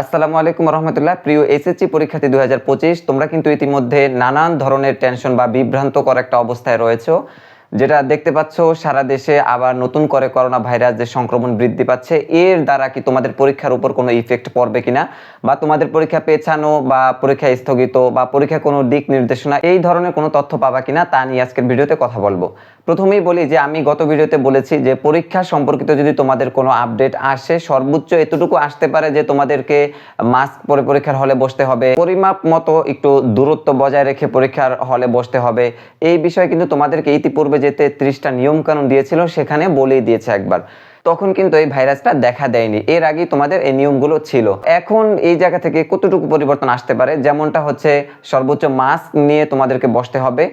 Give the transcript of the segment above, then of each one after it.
আসসালামু আলাইকুম রহমতুল্লাহ। প্রিয় এসএসসি পরীক্ষার্থী দু হাজার পঁচিশ, তোমরা কিন্তু ইতিমধ্যে নানান ধরনের টেনশন বা বিভ্রান্তকর একটা অবস্থায় রয়েছে। যেটা দেখতে পাচ্ছ, সারা দেশে আবার নতুন করে করোনা ভাইরাস যে সংক্রমণ বৃদ্ধি পাচ্ছে, এর দ্বারা কি তোমাদের পরীক্ষার উপর কোনো ইফেক্ট পড়বে কিনা? বা তোমাদের পরীক্ষা পেছানো বা পরীক্ষা স্থগিত বা পরীক্ষা কোনো দিক নির্দেশনা, এই ধরনের কোনো তথ্য পাবা কিনা, তা নিয়ে আজকের ভিডিওতে কথা বলব। প্রথমেই বলি যে আমি গত ভিডিওতে বলেছি যে পরীক্ষা সম্পর্কিত যদি তোমাদের কোনো আপডেট আসে, সর্বোচ্চ এতটুকু আসতে পারে যে তোমাদেরকে মাস্ক পরে পরীক্ষার হলে বসতে হবে। পরিমাপ মতো একটু দূরত্ব বজায় রেখে পরীক্ষার হলে বসতে হবে। এই বিষয়ে কিন্তু তোমাদেরকে ইতিপূর্বে যে তেত্রিশটা নিয়মকানুন দিয়েছিল, সেখানে বলেই দিয়েছে একবার। তখন কিন্তু এই ভাইরাসটা দেখা দেয়নি। এর আগে তোমাদের এই নিয়মগুলো ছিল। এখন এই জায়গা থেকে কতটুকু পরিবর্তন আসতে পারে? যেমনটা হচ্ছে সর্বোচ্চ মাস্ক নিয়ে তোমাদেরকে বসতে হবে।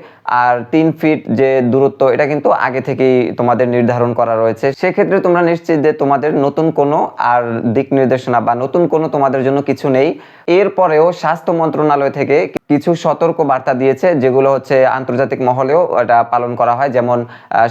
আর তিন ফিট যে দূরত্ব, এটা কিন্তু আগে থেকেই তোমাদের নির্ধারণ করা রয়েছে। সেক্ষেত্রে তোমরা নিশ্চিত যে তোমাদের নতুন কোনো আর দিক নির্দেশনা বা নতুন কোনো তোমাদের জন্য কিছু নেই। এরপরেও স্বাস্থ্য মন্ত্রণালয় থেকে কিছু সতর্ক বার্তা দিয়েছে, যেগুলো হচ্ছে আন্তর্জাতিক মহলেও এটা পালন করা হয়। যেমন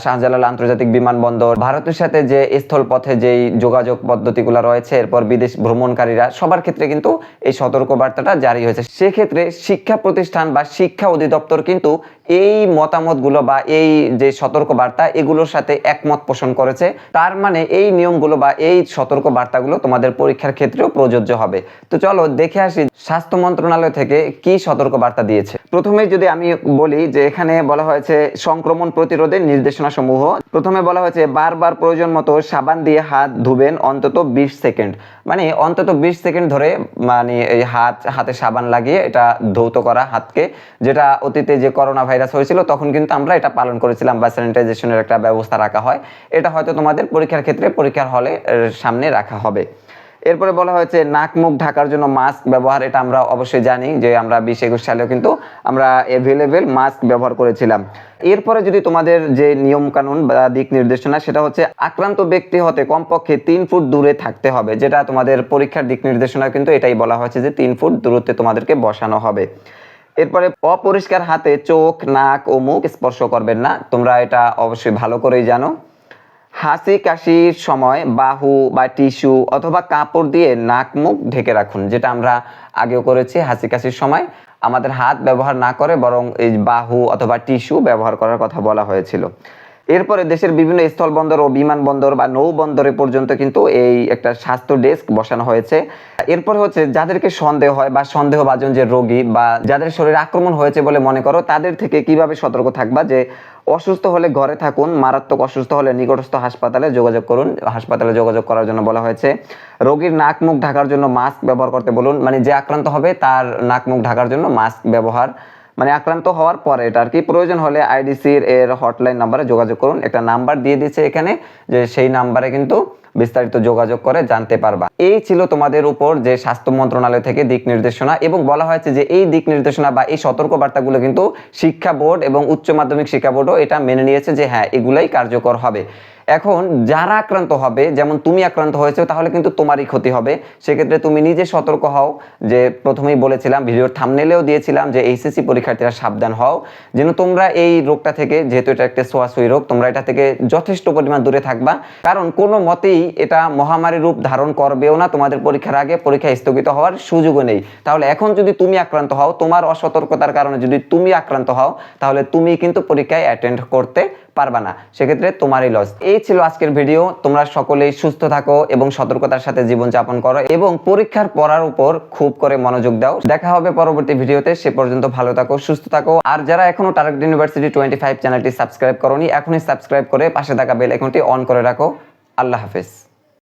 শাহজালাল আন্তর্জাতিক বিমানবন্দর, ভারতের সাথে যে স্থলপথে যেই যোগাযোগ পদ্ধতিগুলো রয়েছে, এরপর বিদেশ ভ্রমণকারীরা, সবার ক্ষেত্রে কিন্তু এই সতর্ক বার্তাটা জারি হয়েছে। সেক্ষেত্রে শিক্ষা প্রতিষ্ঠান বা শিক্ষা অধিদপ্তর কিন্তু এই মতামতগুলো বা এই যে সতর্ক বার্তা এগুলোর সাথে একমত পোষণ করেছে। তার মানে এই নিয়মগুলো বা এই সতর্ক বার্তাগুলো তোমাদের পরীক্ষার ক্ষেত্রেও প্রযোজ্য হবে। তো চলো দেখে আসি স্বাস্থ্য মন্ত্রণালয় থেকে কি সতর্ক বার্তা দিয়েছে। প্রথমে যদি আমি বলি যে এখানে বলা হয়েছে সংক্রমণ প্রতিরোধের নির্দেশনা সমূহ প্রথমে বলা হয়েছে, বারবার প্রয়োজন মতো সাবান দিয়ে হাত ধুবেন অন্তত বিশ সেকেন্ড। মানে অন্তত বিশ সেকেন্ড ধরে মানে এই হাত, হাতে সাবান লাগিয়ে এটা ধৌত করা হাতকে, যেটা অতীতে যে করোনা ভাইরাস হয়েছিল, তখন কিন্তু আমরা এটা পালন করেছিলাম বা স্যানিটাইজেশনের একটা ব্যবস্থা রাখা হয়। এটা হয়তো তোমাদের পরীক্ষার ক্ষেত্রে পরীক্ষার হলে সামনে রাখা হবে। এরপরে বলা হয়েছে, নাক মুখ ঢাকার জন্য মাস্ক ব্যবহার, এটা আমরা অবশ্যই জানি যে আমরা বিশ একুশ সালেও কিন্তু আমরা অ্যাভেলেবেল মাস্ক ব্যবহার করেছিলাম। এরপরে যদি তোমাদের যে নিয়ম কানুন বা দিক নির্দেশনা, সেটা হচ্ছে আক্রান্ত ব্যক্তি হতে কমপক্ষে তিন ফুট দূরে থাকতে হবে, যেটা তোমাদের পরীক্ষার দিক নির্দেশনা কিন্তু এটাই বলা হয়েছে যে তিন ফুট দূরত্বে তোমাদেরকে বসানো হবে। এরপরে অপরিষ্কার হাতে চোখ, নাক ও মুখ স্পর্শ করবেন না। তোমরা এটা অবশ্যই ভালো করেই জানো। হাসি, কাশির সময় বাহু বা টিস্যু অথবা কাপড় দিয়ে নাক, মুখ ঢেকে রাখুন, যেটা আমরা আগেও করেছি হাসি, কাশির সময়। আমাদের হাত ব্যবহার না করে বরং এই বাহু অথবা টিস্যু ব্যবহার করার কথা বলা হয়েছিল। এরপরে দেশের বিভিন্ন স্থলবন্দর ও বিমানবন্দর বা নৌবন্দরে পর্যন্ত কিন্তু এই একটা স্বাস্থ্য ডেস্ক বসানো হয়েছে। এরপর হচ্ছে যাদেরকে সন্দেহ হয় বা সন্দেহভাজন যে রোগী বা যাদের শরীরে আক্রমণ হয়েছে বলে মনে করো, তাদের থেকে কীভাবে সতর্ক থাকবা যে অসুস্থ হলে ঘরে থাকুন, মারাত্মক অসুস্থ হলে নিকটস্থ হাসপাতালে যোগাযোগ করুন, হাসপাতালে যোগাযোগ করার জন্য বলা হয়েছে। রোগীর নাক মুখ ঢাকার জন্য মাস্ক ব্যবহার করতে বলুন মানে যে আক্রান্ত হবে তার নাক মুখ ঢাকার জন্য মাস্ক ব্যবহার। মানে আক্রান্ত হওয়ার পরে এটা আর কি প্রয়োজন হলে আইডিসির এর হটলাইন নাম্বারে যোগাযোগ করুন। একটা নাম্বার দিয়ে দিচ্ছে এখানে যে সেই নাম্বারে কিন্তু বিস্তারিত যোগাযোগ করে জানতে পারবা। এই ছিল তোমাদের উপর যে স্বাস্থ্য মন্ত্রণালয় থেকে দিক নির্দেশনা এবং বলা হয়েছে যে এই দিক নির্দেশনা বা এই সতর্ক বার্তাগুলো কিন্তু শিক্ষা বোর্ড এবং উচ্চ মাধ্যমিক শিক্ষা বোর্ডও এটা মেনে নিয়েছে যে হ্যাঁ এগুলাই কার্যকর হবে। এখন যারা আক্রান্ত হবে, যেমন তুমি আক্রান্ত হয়েছে, তাহলে কিন্তু তোমারই ক্ষতি হবে। সেক্ষেত্রে তুমি নিজে সতর্ক হও। যে প্রথমেই বলেছিলাম, ভিডিওর থামনেলেও দিয়েছিলাম যে এইচএসসি পরীক্ষার্থীরা সাবধান হও। যেন তোমরা এই রোগটা থেকে, যেহেতু এটা একটা সোয়াশুই রোগ, তোমরা এটা থেকে যথেষ্ট পরিমাণ দূরে থাকবা। কারণ কোনো মতেই এটা মহামারী রূপ ধারণ করবেও না। তোমাদের পরীক্ষার আগে পরীক্ষা স্থগিত হওয়ার সুযোগও নেই। তাহলে এখন যদি তুমি আক্রান্ত হও, তোমার অসতর্কতার কারণে যদি তুমি আক্রান্ত হও, তাহলে তুমি কিন্তু পরীক্ষায় অ্যাটেন্ড করতে পারবা না। সেক্ষেত্রে তোমারই লস এই ছিল আজকের ভিডিও। তোমরা সকলেই সুস্থ থাকো এবং সতর্কতার সাথে জীবন যাপন করো এবং পরীক্ষার পড়ার উপর খুব করে মনোযোগ দাও। দেখা হবে পরবর্তী ভিডিওতে। সে পর্যন্ত ভালো থাকো, সুস্থ থাকো। আর যারা এখনও টার্গেট ইউনিভার্সিটি টোয়েন্টি ফাইভ চ্যানেলটি সাবস্ক্রাইব করনি, এখনই সাবস্ক্রাইব করে পাশে থাকা বেল আইকনটি অন করে রাখো। আল্লাহ হাফেজ।